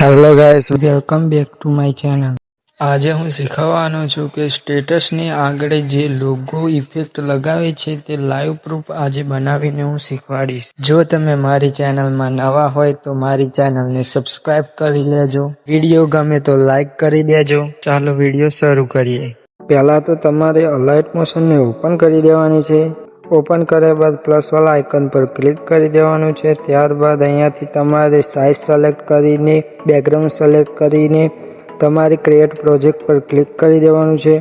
Hello guys welcome back to my channel આજે હું શીખવવાનો છું કે સ્ટેટસની આગળ જે લોગો ઇફેક્ટ લગાવે છે તે લાઈવ પ્રૂફ આજે બનાવીને હું શીખવાડીશ. જો તમે મારી ચેનલમાં નવા હોય તો મારી ચેનલને સબસ્ક્રાઇબ કરી લેજો. વીડિયો ગમે તો લાઈક કરી દેજો. ચાલો વીડિયો શરૂ કરીએ. પહેલાં તો તમારે અલાઇટ મોશનને ઓપન કરી દેવાની છે. ઓપન કર્યા બાદ પ્લસ વાળા આઇકન પર ક્લિક કરી દેવાનું છે. ત્યારબાદ અહીંયાથી તમારે સાઇઝ સિલેક્ટ કરીને બેકગ્રાઉન્ડ સિલેક્ટ કરીને તમારે ક્રિએટ પ્રોજેક્ટ પર ક્લિક કરી દેવાનું છે.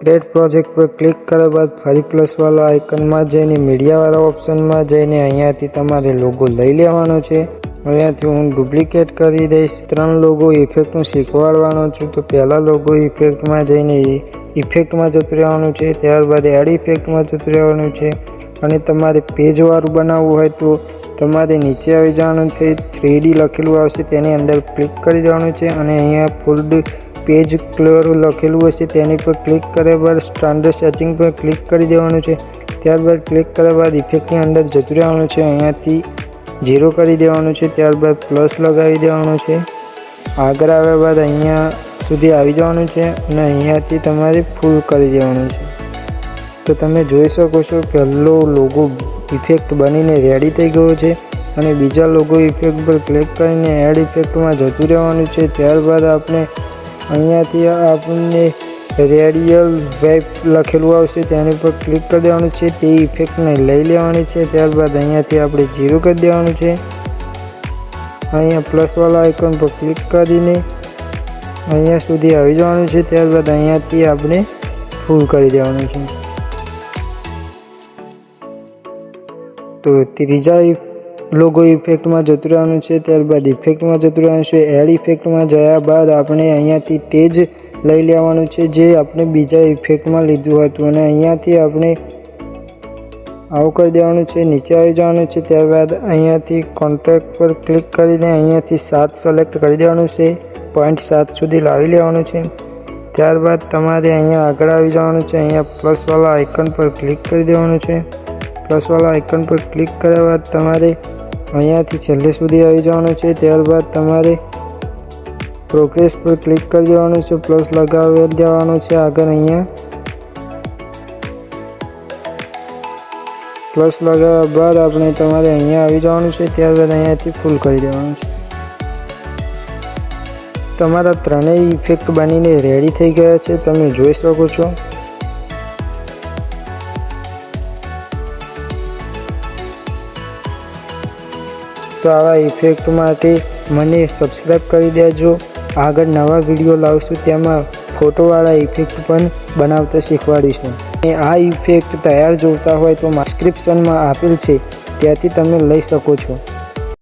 ક્રિએટ પ્રોજેક્ટ પર ક્લિક કર્યા બાદ ફરી પ્લસ વાળા આઇકનમાં જઈને મીડિયાવાળા ઓપ્શનમાં જઈને અહીંયાથી તમારે લોગો લઈ લેવાનો છે. અહીંયાથી હું ડુપ્લિકેટ કરી દઈશ. ત્રણ લોગો ઇફેક્ટ હું શીખવાડવાનો છું. તો પહેલાં લોગો ઇફેક્ટમાં જઈને ઇફેક્ટમાં જતું રહેવાનું છે. ત્યારબાદ એડ ઇફેક્ટમાં જતું રહેવાનું છે. અને તમારે પેજવાળું બનાવવું હોય તો તમારે નીચે આવી જવાનું છે. થ્રીડી લખેલું આવશે. તેની અંદર ક્લિક કરી દેવાનું છે. અને અહીંયા ફૂલ્ડ પેજ ક્લિયર લખેલું હશે. તેની પર ક્લિક કર્યા બાદ સ્ટાન્ડર્ડ સેટિંગ પર ક્લિક કરી દેવાનું છે. ત્યારબાદ ક્લિક કર્યા બાદ ઇફેક્ટની અંદર જતું રહેવાનું છે. અહીંયાથી ઝીરો કરી દેવાનું છે, ત્યારબાદ પ્લસ લગાવી દેવાનું છે. આગળ આવ્યા બાદ અહીંયા સુધી આવી જવાનું છે અને અહીંયાથી તમારે ફૂલ કરી દેવાનું છે. તો તમે જોઈ શકો છો પહેલો લોગો ઇફેક્ટ બનીને રેડી થઈ ગયો છે અને બીજા લોગો ઇફેક્ટ પર ક્લિક કરીને એડ ઇફેક્ટમાં જતું રહેવાનું છે. ત્યારબાદ આપણે અહીંયાથી આપણને રેડિયલ વેબ લખેલું આવશે, તેની પર ક્લિક કરી દેવાનું છે, તે ઇફેક્ટને લઈ લેવાની છે, ત્યારબાદ અહીંયાથી આપણે જીરો કરી દેવાનું છે. અહીંયા પ્લસવાળા આઇકન પર ક્લિક કરીને અહીંયા સુધી આવી જવાનું છે, ત્યારબાદ અહીંયાથી આપણે ફૂલ કરી દેવાનું છે. તો ત્રીજા લોગો ઇફેક્ટમાં જતું રહેવાનું છે, ત્યારબાદ ઇફેક્ટમાં જતું રહેવાનું છે એડ ઇફેક્ટમાં જયા બાદ આપણે અહીંયાથી તે જ લઈ લેવાનું છે, જે આપણે બીજા ઇફેક્ટમાં લીધું હતું. અને અહીંયાથી આપણે આવું કરી દેવાનું છે, નીચે આવી જવાનું છે, ત્યારબાદ અહીંયાથી કોન્ટ્રાક્ટ પર ક્લિક કરીને અહીંયાથી સાત સિલેક્ટ કરી દેવાનું છે પોઈન્ટ સાત સુધી લાવી લેવાનું છે. ત્યારબાદ તમારે અહીંયા આગળ આવી જવાનું છે, અહીંયા પ્લસવાળા આઇકન પર ક્લિક કરી દેવાનું છે. પ્લસવાળા આઇકન પર ક્લિક કર્યા બાદ તમારે અહીંયાથી છેલ્લે સુધી આવી જવાનું છે, ત્યારબાદ તમારે પ્રોગ્રેસ પર ક્લિક કરી દેવાનું છે પ્લસ લગાવી દેવાનું છે, આગળ અહીંયા. પ્લસ લગાવ્યા બાદ આપણે તમારે અહીંયા આવી જવાનું છે ત્યારબાદ અહીંયાથી ફૂલ કરી દેવાનું છે. તમારા ત્રણેય ઇફેક્ટ બનીને રેડી થઈ ગયા છે, તમે જોઈ શકો છો. તો આવા ઇફેક્ટ માટે મને સબસ્ક્રાઈબ કરી દેજો. આગળ નવા વીડિયો લાવશું, તેમાં ફોટોવાળા ઇફેક્ટ પણ બનાવતા શીખવાડીશું. અને આ ઇફેક્ટ તૈયાર જોતા હોય તો ડિસ્ક્રિપ્શનમાં આપેલ છે, ત્યાંથી તમે લઈ શકો છો.